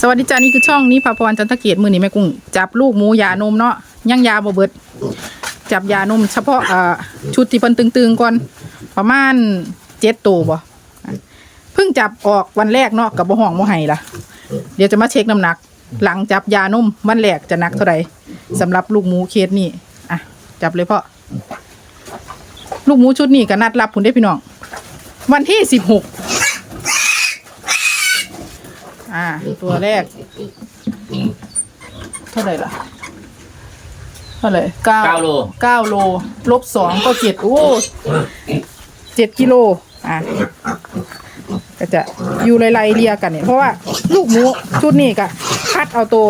สวัสดีจ้านี่คือช่องนี้พาพรจันทเกียรติมือนี้แม่กุ้งจับลูกหมูยานมเนาะย่างยาบ่เบิด จับยานมเฉพาะอ่าชุดที่เพิ่นตึงๆก่อนประมาณเจ็ดตัวบ่เพิ่งจับออกวันแรกเนาะกับบ่ห้องบ่ไห้ล่ะ เดี๋ยวจะมาเช็คน้ำหนัก หลังจับยานมวันแรกจะหนักเท่าไหร่สำหรับลูกหมูเคสนี่อะจับเลยพ่อลูกหมูชุดนี้ก็นัดรับผุนได้พี่น้อง วันที่สิบหก อ่า ตัวแรก เท่าไหร่ล่ะ เท่าไหร่เก้าเก้าโล เก้าโล ลบสองก็เจ็ดโอ้เจ็ดกิโล อะ ก็จะอยู่ไล่ๆเรียกันเนี่ย เพราะว่าลูกหมูชุดนี้ก็คัดเอาตัว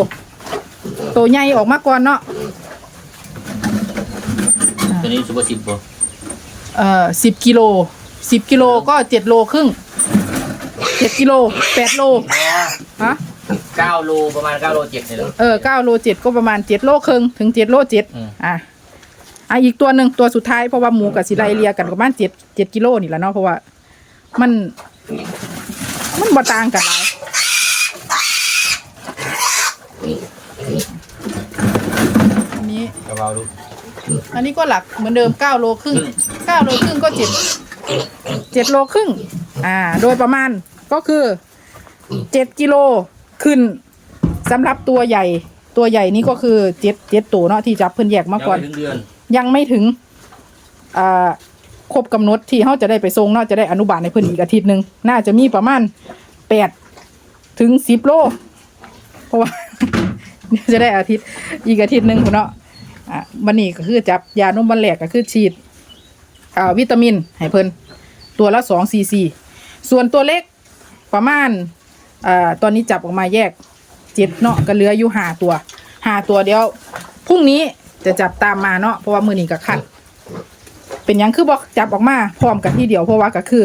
ตัวใหญ่ออกมาก่อนเนาะ ตัวนี้ซูเปอร์สิบป่ะเอ่อสิบกิโลสิบกิโลก็เจ็ดโลครึ่งเจ็ดกิโลแปดโล ฮะเก้าโลประมาณเก้าโลเจ็ดเนี่ยเหรอเออเก้าโลเจ็ดก็ประมาณเจ็ดโลครึ่งถึงเจ็ดโลเจ็ดอืม อะอะอีกตัวหนึ่งตัวสุดท้ายเพราะว่าหมูกับสิไลเลียกันประมาณเจ็ดเจ็ดกิโลนี่แหละเนาะเพราะว่า มัน มันบ่ต่างกันหลายอันนี้ กระเป๋าดูอันนี้ก็หลักเหมือนเดิมเก้าโลครึ่งเก้าโลครึ่งก็เจ็ดเจ็ดโลครึ่งอ่า โดยประมาณก็คือ เจ็ดกิโลขึ้นสำหรับตัวใหญ่ ตัวใหญ่นี่ก็คือเจ็ดเจ็ดตัวเนาะที่จับเพิ่นแยกมาก่อน ยังไถึงเดือนยังไม่ถึงอ่าครบกำหนดที่เขาจะได้ไปทรงเนาะจะได้อนุบาลในเพิ่นอีกอาทิตย์หนึ่งน่าจะมีประมาณแปดถึงสิบโลเพราะว่า จะได้อาทิตย์อีกอาทิตย์หนึ่งพุ่นเนาะอะวันนี้ก็คือจับยานมวันแรกก็คือฉีดอ่าวิตามินให้เพิ่นตัวละสองซีซีส่วนตัวเล็กประมาณ อ่าตอนนี้จับออกมาแยกเจ็ดเนาะก็เหลืออยู่ห้าตัวห้าตัวเดียวพรุ่งนี้จะจับตามมาเนาะเพราะว่ามือนี้ก็คัดเป็นยังคือบอกจับออกมาพร้อมกันที่เดียวเพราะว่าก็คือ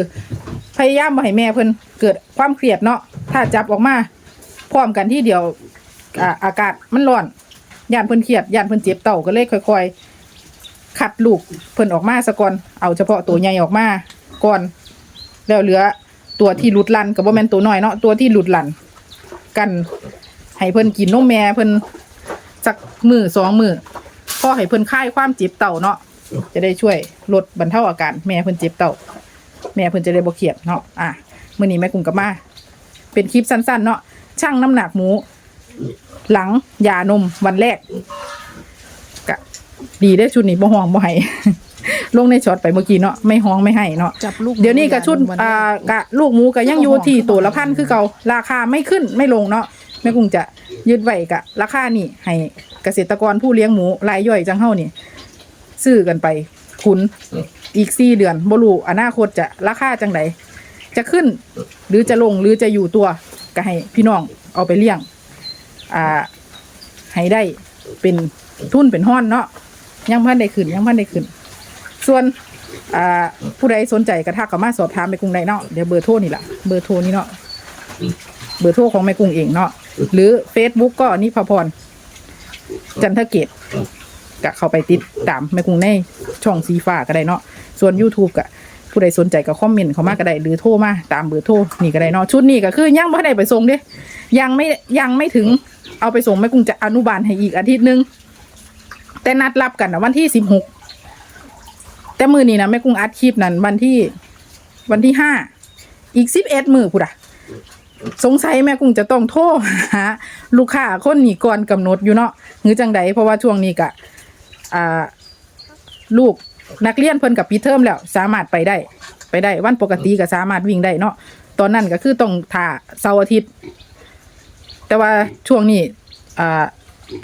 พยายามบ่ให้แม่เพิ่นเกิดความเครียดเนาะถ้าจับออกมาพร้อมกันที่เดียวอากาศมันร้อนย่านเพิ่นเครียดย่านเพิ่นเจ็บเต่าก็เลยค่อยๆคัดลูกเพิ่นออกมาซะก่อนเอาเฉพาะตัวใหญ่ออกมาก่อน แล้วเหลือ ตัวที่หลุดลันก็บ่แม่นตัวน้อยเนาะตัวที่หลุดลัน กันให้เพิ่นกินนมแม่เพิ่นสักมือสองมือพอให้เพิ่นคลายความเจ็บเต่าเนาะจะได้ช่วยลดบรรเทาอาการแม่เพิ่นเจ็บเต่าแม่เพิ่นจะได้บ่เครียดเนาะอะมื้อนี้แม่กุ้งกับมา เป็นคลิปสั้นๆ เนาะชั่งน้ำหนักหมู หลังยานมวันแรกกะดีได้ชุดนี้บ่ห้องบ่ให้ ลงในช็อตไปเมื่อกี้เนาะไม่ห้องไม่ให้เนาะจับลูกเดี๋ยวนี้กะชุดวันอ่ากะลูกหมูกะยังอยู่ที่ตัวละพันคือเก่าราคาไม่ขึ้นไม่ลงเนาะแม่กุ้งจะยึดไว้กะราคานี่ให้เกษตรกรผู้เลี้ยงหมูรายย่อยจังเฮานี่ซื้อกันไปทุนอีกสี่เดือนบ่รู้อนาคตจะราคาจังไดจะขึ้น หรือจะลงหรือจะอยู่ตัวก็ให้พี่น้องเอาไปเลี้ยง อ่า ให้ได้เป็นทุนเป็นห้อนเนาะยังพันได้ขึ้นยังพันได้ขึ้น ส่วนอ่าผู้ใดสนใจกระทักเข้ามาสอบถามแม่กุ้งได้เนาะเดี๋ยวเบอร์โทรนี่แหละเบอร์โทรนี่เนาะเบอร์โทรของแม่กุ้งเองเนาะหรือ Facebook ก็นิพพรจันทเกตก็เข้าไปติดตามแม่กุ้งในช่องสีฟ้าก็ได้เนาะส่วน YouTube ก็ผู้ใดสนใจก็คอมเมนต์เขามาก็ได้หรือโทรมาตามเบอร์โทรนี่ก็ได้เนาะชุดนี้ก็คือยังไม่ได้ไปส่งเด้ยังไม่ยังไม่ถึงเอาไปส่งแม่กุ้งจะอนุบาลให้อีกอาทิตย์หนึงแต่นัดรับกันนะวันที่สิบหก แต่มือนี้นะแม่กุ้งอัดคลิปนั้นวันที่ วันที่ห้าอีกสิบเอ็ดมือพูดอะสงสัยแม่กุ้งจะต้องโทรหาลูกค้าคนนี้ก่อนกำหนดอยู่เนาะหรือจังใดเพราะว่าช่วงนี้กะอ่าลูกนักเรียนเพิ่นกับปีเทอมแล้ว สามารถไปได้ ไปได้วันปกติก็สามารถวิ่งได้เนาะตอนนั้นก็คือต้องถ่าเสาร์อาทิตย์ แต่ว่าช่วงนี้อ่า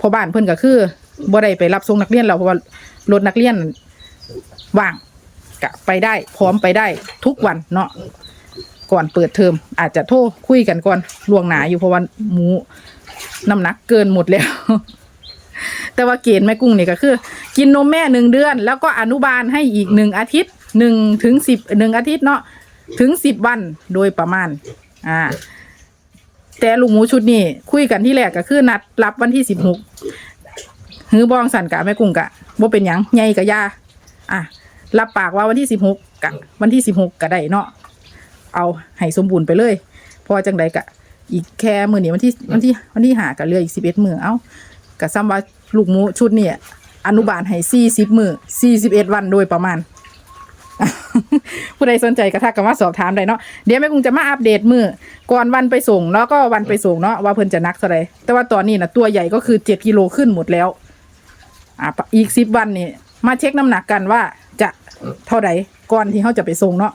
พอบ้านเพิ่นก็คือบ่ได้ไปรับส่งนักเรียนแล้วเพราะว่ารถนักเรียน ว่างกะไปได้พร้อมไปได้ทุกวันเนาะก่อนเปิดเทอมอาจจะโทรคุยกันก่อนล่วงหนาอยู่เพราะว่าหมูน้ำหนักเกินหมดแล้ว แต่ว่าเกณฑ์แม่กุ้งนี่ก็คือ กินนมแม่หนึ่งเดือน แล้วก็อนุบาลให้อีกหนึ่งอาทิตย์หนึ่งถึงสิบหนึ่งอาทิตย์เนาะถึงสิบวันโดยประมาณ อ่า แต่ลูกหมูชุดนี้คุยกันที่แรกก็คือนัดรับวันที่สิบหกหือบองสันกะแม่กุ้งกะบ่าเป็นหยังใหญ่กะยาอะ รับปากว่าวันที่สิบหกกะวันที่สิบหกกะได้เนาะเอาให้สมบูรณ์ไปเลยพราะว่าจังใดกะ อีกแค่มือนี้วันที่วันที่วันที่หากันเหลืออีกสิบเอ็ดมือเอ้ากับซ้ำว่าลูกหมูชุดเนี่ยอนุบาลให้สี่สิบมือสี่สิบเอ็ดวันโดยประมาณผู้ใดสนใจก็ทักกันมาสอบถามได้เนาะเดี๋ยวแม่กุ้งจะมาอัปเดตมือก่อนวันไปส่งแล้วก็วันไปส่งเนาะว่าเพิ่นจะนักเท่าไรแต่ว่าตอนนี้นะตัวใหญ่ก็คือเจ็ดกิโลขึ้นหมดแล้วอะอีกสิบวันนี่มาเช็คน้ำหนักกันว่า จะเท่าไหร่ก่อนที่เขาจะไปส่งเนาะ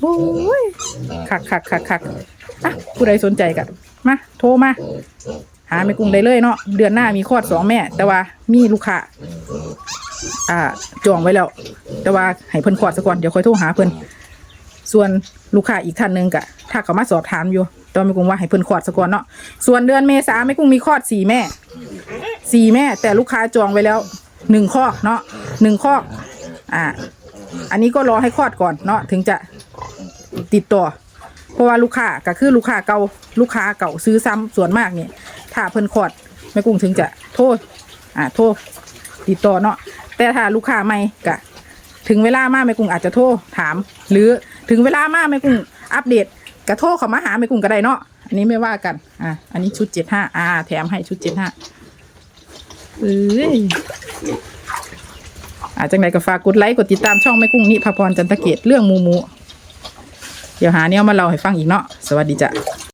โอ้ยคักคักคักคักอะผู้ใดสนใจกันมาโทรมาหาแม่กุ้งได้เลยเนาะเดือนหน้ามีคลอดสองแม่ แต่ว่ามีลูกค้าอ่าจองไว้แล้ว แต่ว่าให้เพิ่นคลอดซะก่อนเดี๋ยวค่อยโทรหาเพิ่นส่วนลูกค้าอีกท่านหนึ่งกะถ้าเขามาสอบถามอยู่ตอนแม่กุ้งว่าให้เพิ่นคลอดซะก่อนเนาะส่วนเดือนเมษาแม่กุ้งมีคลอดสี่แม่สี่แม่ แต่ลูกค้าจองไว้แล้วหนึ่งข้อกเนาะหนึ่งข้อก อ่า อันนี้ก็รอให้คลอดก่อนเนาะถึงจะติดต่อ เพราะว่าลูกค้าก็คือลูกค้าเก่าลูกค้าเก่าซื้อซ้ำส่วนมากเนี่ยถ้าเพิ่นคลอดแม่กุ้งถึงจะโทษอ่าโทษติดต่อเนาะแต่ถ้าลูกค้าใหม่กะถึงเวลามาแม่กุ้งอาจจะโทรถาม หรือถึงเวลามาแม่กุ้งอัปเดตกะโทรเขามาหาแม่กุ้งก็ได้เนาะอันนี้ไม่ว่ากัน อ่าอันนี้ชุดเจ็ดห้าอ่า แถมให้ชุดเจ็ดห้าเอ้ย อาจังไรก็ฝากกดไลค์กดติดตามช่องแม่กุ้งนิพาพรจันทเกตเรื่องมูมู เดี๋ยวหาเนี่ยมาเล่าให้ฟังอีกเนาะสวัสดีจ้ะ